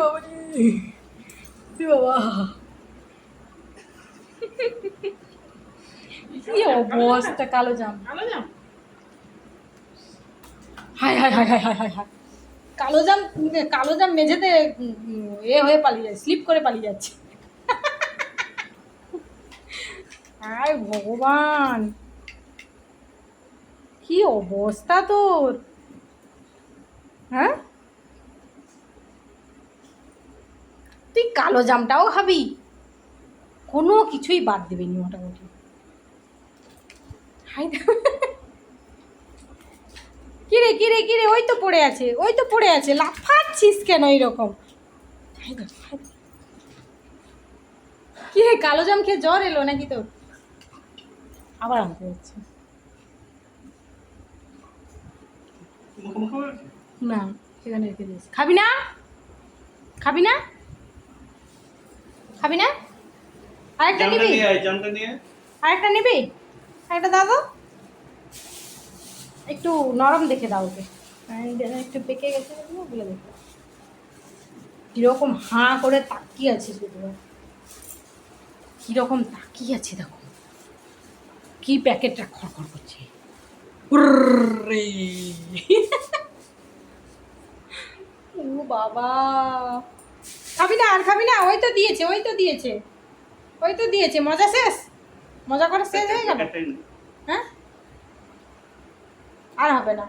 বাবা কি অবস্থা কালো জাম। ভালো যাও hi hi hi hi hi hi hi কালো জাম কালো জাম মেঝেতে এ হয়ে পালিয়ে যাচ্ছে স্লিপ করে পালিয়ে যাচ্ছে। হায় ভগবান। কি অবস্থা তোর? হ্যাঁ? তুই কালো জামটাও খাবি? কোনো কিছুই বাদ দিবি নি মোটামুটি। হাই কিরে কিরে কিরে ওই তো পড়ে আছে ওই তো পড়ে আছে লাফাচ্ছিস কেন এইরকম? হাই দেখ, কি রে। কালো জাম খেয়ে জ্বর এলো নাকি তোর? আবার আনতে যাচ্ছে। না সেখানে রেখে দিয়েছি। খাবি না? খাবি না? খাবি না? আরেকটা নিবি? আরেকটা নিবি? আরেকটা দাও একটু নরম দেখে দাও ওকে। একটু পেকে গেছে ওগুলো দেখে। কীরকম হাঁ করে তাকিয়ে আছে শুধু কীরকম তাকিয়ে আছে দেখো। কি প্যাকেটটা খড়খড় করছে। ও বাবা। খাবি না আর খাবি না ওই তো দিয়েছে ওই তো দিয়েছে। ওই তো দিয়েছে মজা শেষ? মজা করে শেষ হয়ে গেল? হ্যাঁ? আর হবে না।